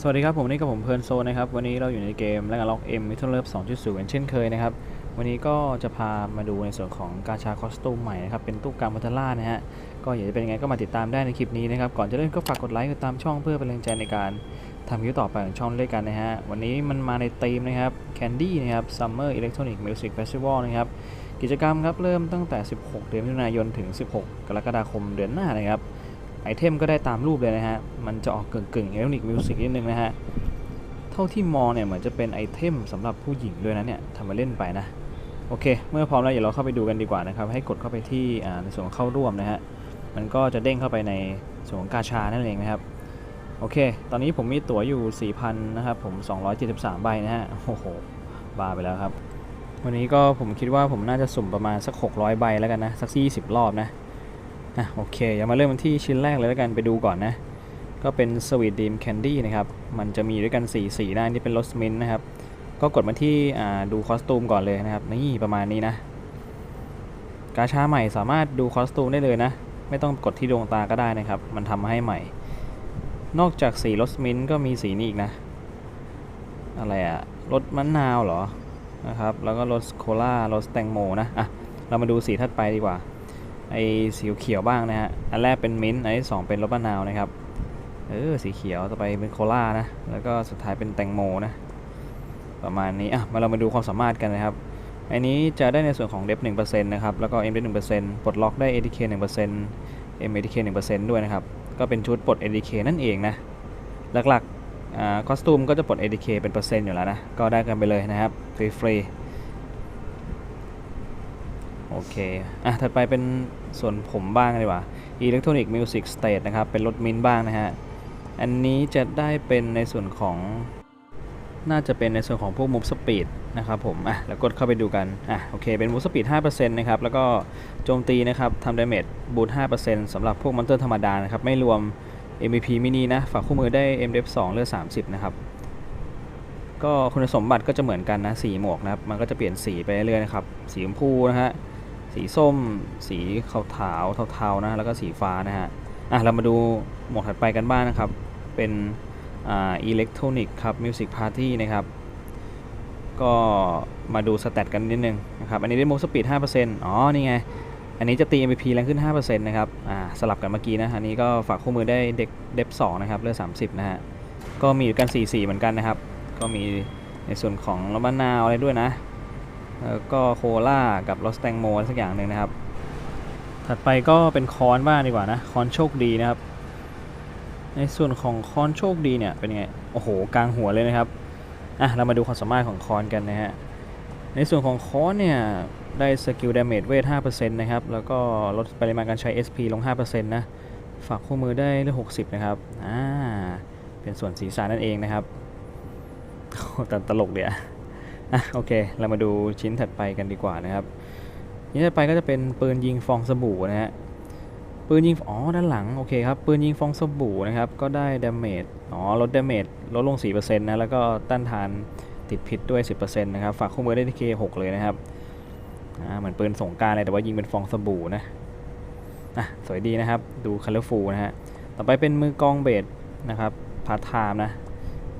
สวัสดีครับ ผมนี่กับผมเพลินโซนะครับ วันนี้เราอยู่ในเกมและล็อกเอ็มมิทเลิฟ2.0เหมือนเช่นเคยนะครับ วันนี้ก็จะพามาดูในส่วนของกาชาคอสตูมใหม่นะครับ เป็นตู้กามัทล่านะฮะ ก็อยากจะเป็นยังไงก็มาติดตามได้ในคลิปนี้นะครับ ก่อนจะเริ่มก็ฝากกดไลค์กดตามช่องเพื่อเป็นแรงใจในการทำคลิปต่อไปของช่องด้วยกันนะฮะ วันนี้มันมาในธีมนะครับ Candy นะครับ Summer Electronic Music Festival นะครับ กิจกรรมครับเริ่มตั้งแต่ 16 เดือนมิถุนายนถึง 16 กรกฎาคมเดือนหน้านะครับ ไอเทมก็ได้ตามรูปเลยนะฮะ มันจะออกเก่งกึ่งอิเล็กทรอนิกส์มิวสิกนิดนึงนะฮะ เท่าที่มองเนี่ยเหมือนจะเป็นไอเทมสำหรับผู้หญิงด้วยนะเนี่ยทำมาเล่นไปนะ โอเค เมื่อพร้อมแล้วเดี๋ยวเราเข้าไปดูกันดีกว่านะครับ ให้กดเข้าไปที่ในส่วนของเข้าร่วมนะฮะ มันก็จะเด้งเข้าไปในส่วนของกาชานั่นเองนะครับ โอเค ตอนนี้ผมมีตั๋วอยู่ 4,000 นะครับผม 273 ใบนะฮะ โอ้โหบ้าไปแล้วครับ วันนี้ก็ผมคิดว่าผมน่าจะสุ่มประมาณสัก 600 ใบแล้วกันนะ สัก 20 รอบนะ อะโอเคอย่ามาเริ่มที่ชิ้นแรกเลยแล้วกันไปดูก่อนนะ ก็เป็น Sweet Dream Candy นะครับ มันจะมีด้วยกัน4สีหน้าที่เป็น Rose Mint นะครับ ก็กดมาที่ดูคอสตูมก่อนเลยนะครับ นี่ประมาณนี้นะ กาชาใหม่สามารถดูคอสตูมได้เลยนะ ไม่ต้องกดที่ดวงตาก็ได้นะครับ มันทำมาให้ใหม่ นอกจากสี Rose Mint ก็มีสีนี้อีกนะ อะไรอะรสมะนาวเหรอนะครับแล้วก็รสโคลารสแตงโมนะอะเรามาดูสีถัดไปดีกว่า ไอ้สีเขียวบ้างนะฮะ อันแรกเป็นมิ้นท์ อันที่สองเป็นรสมะนาวนะครับ เออ สีเขียว ต่อไปเป็นโคลานะ แล้วก็สุดท้ายเป็นแตงโมนะ ประมาณนี้ อะ มาเรามาดูความสามารถกันนะครับ อันนี้จะได้ในส่วนของเดฟ1%นะครับ แล้วก็ M ได้1%ปลดล็อกได้ ATK 1% M ATK 1%ด้วยนะครับ ก็เป็นชุดปลด ATK นั่นเองนะ หลักๆอ่าคอสตูมก็จะปลด ATK เป็นเปอร์เซ็นต์อยู่แล้วนะ ก็ได้กันไปเลยนะครับ ฟรีๆ โอเค อะ ถัดไปเป็นส่วนผมบ้างดีกว่า Electronic Music Stage นะครับ เป็นรถมินบ้างนะฮะ อันนี้จะได้เป็นในส่วนของ น่าจะเป็นในส่วนของพวก Move Speed นะครับผม อะ แล้วกดเข้าไปดูกัน อะ โอเค เป็น Move Speed 5%นะครับ แล้วก็โจมตีนะครับทำ damage บูท5%สำหรับพวกมอนเตอร์ธรรมดานะครับ ไม่รวม MVP มินินะ ฝากคู่มือได้ MDF 2เลือด30 นะครับก็คุณสมบัติก็จะเหมือนกันนะสีหมวกนะครับ มันก็จะเปลี่ยนสีไปเรื่อยๆนะครับ สีชมพูนะฮะ สีส้ม สีขาวขาวเทาๆนะแล้วก็สีฟ้านะฮะอะเรามาดูหมวดถัดไปกันบ้างนะครับ เป็นอ่าอิเล็กทรอนิกครับมิวสิกพาร์ตี้นะครับ ก็มาดูสแตทกันนิดนึงนะครับ อันนี้ได้โมสปีด5%อ๋อ นี่ไง อันนี้จะตี MVP แรงขึ้น 5%นะครับอ่าสลับกันเมื่อกี้นะ อันนี้ก็ฝากคู่มือได้เด็กเดฟ2นะครับเลือด30 นะฮะ ก็มีอยู่กัน4สีเหมือนกันนะครับ ก็มีในส่วนของรสมะนาวอะไรด้วยนะ แล้วก็โคลากับรสแตงโมสักอย่างหนึ่งนะครับ ถัดไปก็เป็นคอนบ้างดีกว่านะ คอนโชคดีนะครับ ในส่วนของคอนโชคดีเนี่ยเป็นไง โอ้โห กลางหัวเลยนะครับ อะ เรามาดูความสามารถของคอนกันนะฮะ ในส่วนของคอนเนี่ย ได้สกิลดาเมจเวท5%นะครับ แล้วก็ลดปริมาณการใช้ SP ลง 5%นะ ฝากคู่มือได้เลือด60 นะครับ อ่า เป็นส่วนศีรษะนั่นเองนะครับโอ้แต่ตลกเดียอะ โอเค เรามาดูชิ้นถัดไปกันดีกว่านะครับชิ้นถัดไปก็จะเป็นปืนยิงฟองสบู่นะฮะปืนยิงอ๋อด้านหลังโอเคครับปืนยิงฟองสบู่นะครับก็ได้ดาเมจอ๋อลดดาเมจลดลง 4%นะแล้วก็ต้านทานติดพิษด้วย 10%นะครับฝากคู่มือได้ที่เค6เลยนะครับอ่าเหมือนปืนสงการเลยแต่ว่ายิงเป็นฟองสบู่นะอะสวยดีนะครับดูคัลเลอร์ฟูนะฮะต่อไปเป็นมือกองเบสนะครับพาร์ทไทม์นะ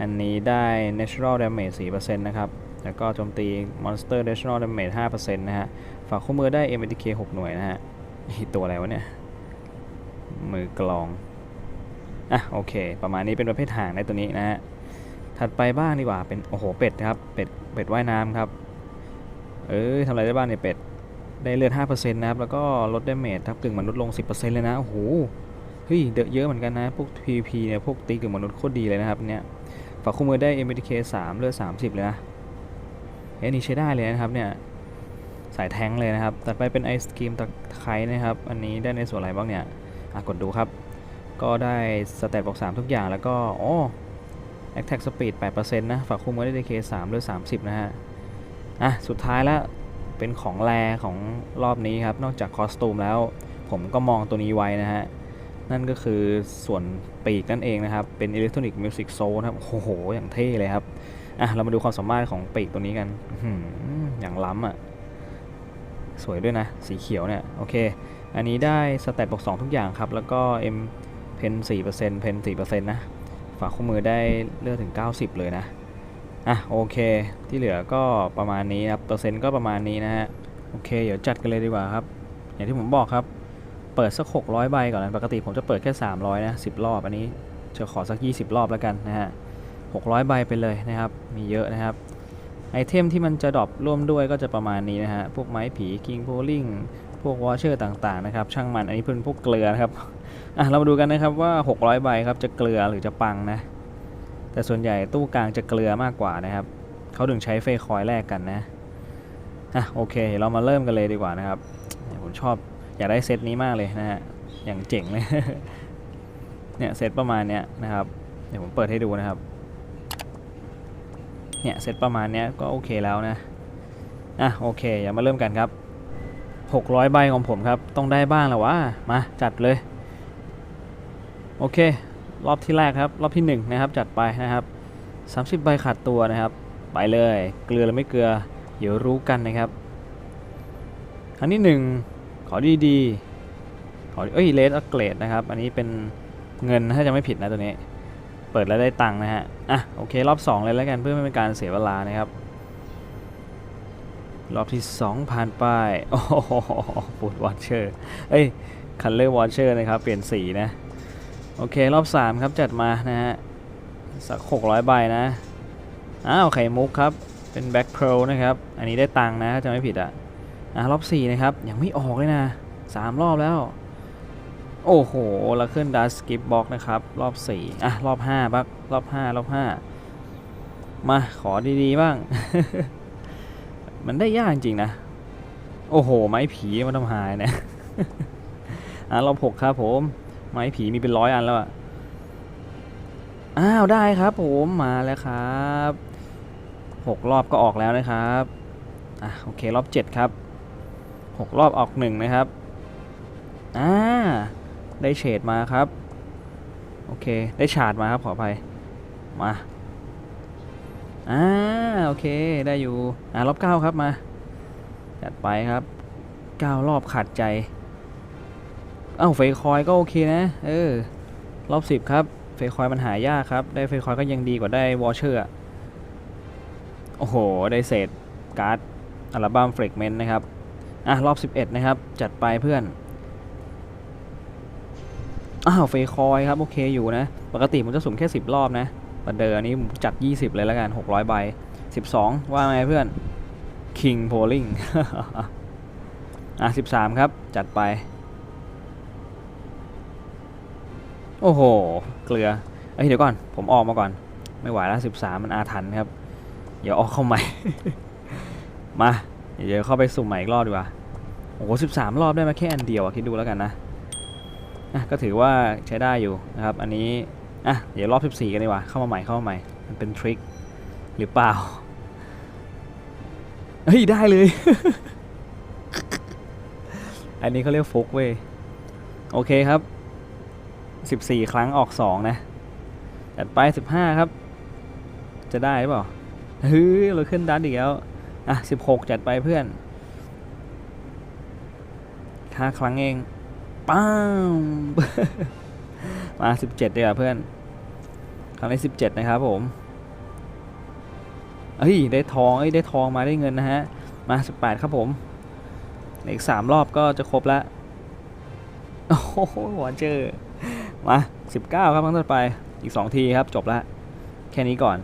อันนี้ได้ natural damage 4%นะครับ แล้วก็โจมตี monster natural damage 5%นะฮะ ฝากคู่มือได้ MDK 6 หน่วยนะฮะนี่ตัวอะไรวะเนี่ย มือกลอง อะ โอเค ประมาณนี้เป็นประเภทห่างในตัวนี้นะฮะ ถัดไปบ้างดีกว่า เป็น โอ้โห เป็ดครับ เป็ด เป็ดว่ายน้ำครับ เอ้ยทำอะไรได้บ้างเนี่ยเป็ด ได้เลือด 5%นะครับ แล้วก็ลดดาเมจทับกึ่งมนุษย์ลง 10%เลยนะ โอ้โห เฮ้ยเยอะเหมือนกันนะ พวก PVP เนี่ย พวกตีกึ่งมนุษย์โคตรดีเลยนะครับเนี่ย ฝากคู่มือได้ MTK 3เลือด 30 เลยนะ เฮ้ยนี่ใช้ได้เลยนะครับเนี่ยสายแท้งเลยนะครับตัดไปเป็นไอศกรีมตะไคร้นะครับ อันนี้ได้ในส่วนอะไรบ้างเนี่ยกดดูครับ ก็ได้สเตตบอก 3 ทุกอย่างแล้วก็โอ้ Attack Speed 8%นะฝากคู่มือได้ DK 3เลือด30 นะฮะ อะ สุดท้ายแล้วเป็นของแรของรอบนี้ครับ นอกจากคอสตูมแล้ว ผมก็มองตัวนี้ไว้นะฮะ นั่นก็คือส่วนปีกนั่นเองนะครับ เป็น Electronic Music Soul นะครับ โอ้โห อย่างเท่เลยครับ อะเรามาดูความสามารถของปีกตัวนี้กันอย่างล้ำอะ สวยด้วยนะ สีเขียวเนี่ย โอเค อันนี้ได้สเตตบอก2ทุกอย่างครับ แล้วก็ M เพน4%เพน4%นะ ฝากข้อมือได้เลือกถึง 90 เลยนะ อะ โอเค ที่เหลือก็ประมาณนี้ครับ เปอร์เซ็นต์ก็ประมาณนี้นะฮะ โอเค เดี๋ยวจัดกันเลยดีกว่าครับ อย่างที่ผมบอกครับ เปิดสัก 600 ใบก่อนนะปกติผมจะเปิดแค่ 300 นะ 10 รอบ อันนี้จะขอสัก 20 รอบแล้วกันนะฮะ 600 ใบไปเลยนะครับ มีเยอะนะครับ ไอเทมที่มันจะดรอปร่วมด้วยก็จะประมาณนี้นะฮะ พวกไม้ผีคิงโพลิงพวกวอเชอร์ต่างๆนะครับ ช่างมัน อันนี้เป็นพวกเกลือนะครับ อะ เรามาดูกันนะครับว่า 600 ใบครับ จะเกลือหรือจะปังนะ แต่ส่วนใหญ่ตู้กลางจะเกลือมากกว่านะครับ เขาถึงใช้เฟยคอยแลกกันนะ อะ โอเค เรามาเริ่มกันเลยดีกว่านะครับ ผมชอบอยากได้เซตนี้มากเลยนะฮะ อย่างเจ๋งเลย เนี่ยเซตประมาณเนี้ยนะครับ เดี๋ยวผมเปิดให้ดูนะครับ เนี่ยเซตประมาณเนี้ยก็โอเคแล้วนะ อะโอเคอย่ามาเริ่มกันครับ 600 ใบของผมครับ ต้องได้บ้างแล้ววะมาจัดเลย โอเค รอบที่แรกครับ รอบที่ 1 นะครับ จัดไปนะครับ 30 ใบขาดตัวนะครับ ไปเลย เกลือหรือไม่เกลือ เดี๋ยวรู้กันนะครับครั้งที่ 1 ขอดีๆขอเอ้ยเลสอัเกรดนะครับ อันนี้เป็นเงินถ้าจะไม่ผิดนะตัวนี้ เปิดแล้วได้ตังค์นะฮะ อะโอเครอบ 2 เลยแล้วกันเพื่อไม่เป็นการเสียเวลานะครับ รอบที่ 2 ผ่านไป โอ้โหปูดวอชเชอร์เอ้ยคันเลอร์วอชเชอร์นะครับ เปลี่ยนสีนะ โอเครอบ 3 ครับจัดมานะฮะ สัก 600 ใบนะ อ้าวไข่มุกครับ เป็นแบ็ k โ r รนะครับ อันนี้ได้ตังค์นะจะไม่ผิดอะ อะรอบ 4 นะครับ ยังไม่ออกเลยนะ 3 รอบแล้ว โอ้โหแล้วขึ้นดัสกิปบ็อกนะครับ รอบ 4 อะ รอบ 5บ้างรอบ 5 รอบ 5 มาขอดีๆ บ้าง มันได้ยากจริงๆนะ โอ้โห ไม้ผีมันทำหายเนี่ยอะ รอบ 6 ครับผม ไม้ผีมีเป็นร้อยอันแล้วอะอ้าว ได้ครับผมมาแล้วครับหกรอบก็ออกแล้วนะครับ อะ โอเค รอบเจ็ดครับหกรอบออกหนึ่งนะครับ อ่า ได้เฉดมาครับ โอเค ได้ฉาดมาครับขออภัย มาอ่าโอเคได้อยู่ อ่ารอบเก้าครับมาจัดไปครับเก้ารอบขาดใจ เอ้าเฟยคอยก็โอเคนะ เออ รอบสิบครับ เฟยคอยมันหายากครับ ได้เฟยคอยก็ยังดีกว่าได้วอเชอร์โอ้โห ได้เศษการ์ดอัลบั้มเฟรกเมนต์นะครับ อะ รอบ 11 นะครับ จัดไปเพื่อน อ้าวเฟยคอยครับ โอเคอยู่นะ ปกติมันจะสุ่มแค่ 10 รอบนะประเดิมอันนี้จัด 20 เลยแล้วกัน 600 ใบ 12 ว่าไงเพื่อน King p o l i n g อะ 13 ครับ จัดไป โอ้โห เกลือเอ้ยเดี๋ยวก่อน ผมออกมาก่อน ไม่ไหวแล้ว 13 มันอาถรรพ์ครับ เดี๋ยวออกเข้าใหม่ มา เดี๋ยวเข้าไปสุ่มใหม่อีกรอบดีกว่า โอ้โห13 รอบได้มาแค่อันเดียวอะคิดดูแล้วกันนะ อะก็ถือว่าใช้ได้อยู่นะครับ อันนี้อะเดี๋ยวรอบ 14 กันดีกว่า เข้ามาใหม่เข้ามาใหม่ มันเป็นทริคหรือเปล่า เฮ้ย ได้เลย อันนี้เขาเรียกฟุกเว้ย โอเคครับ 14 ครั้งออก 2 นะจัดไป 15 ครับ จะได้หรือเปล่าเฮ้ยเราขึ้นดันอีกแล้ว อะ 16 จัดไปเพื่อนห้าครั้งเอง ป้ามมา17ดีกว่าเพื่อน ครั้งที่17นะครับผมเฮ้ยได้ทองเอ้ยได้ทองมาได้เงินนะฮะ มา18ครับผม อีก3รอบก็จะครบแล้วโอ้โหวอเจอร์มา19ครับครั้งต่อไป อีก2ทีครับจบแล้วแค่นี้ก่อน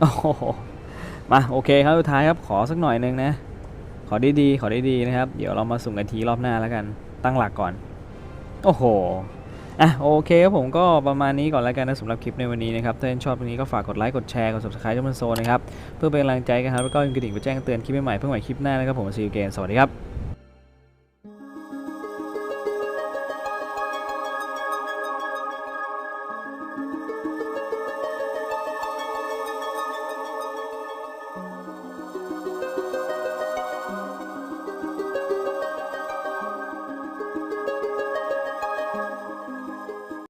โอ้โห มาโอเคครับสุดท้ายครับขอสักหน่อยหนึงนะ ขอดีๆขอดีๆนะครับ เดี๋ยวเรามาสุ่มกันทีรอบหน้าแล้วกัน ตั้งหลักก่อน โอ้โหอะโอเคครับผมก็ประมาณนี้ก่อนแล้วกันนะสำหรับคลิปในวันนี้นะครับถ้าท่านชอบคลิปนี้ก็ฝากกดไลค์กดแชร์กด subscribe ช่องมันโซนนะครับเพื่อเป็นกำลังใจกันครับแล้วก็กระดิ่งไปแจ้งเตือนคลิปใหม่เพื่อใหม่คลิปหน้านะครับผมซีอูเกนสวัสดีครับ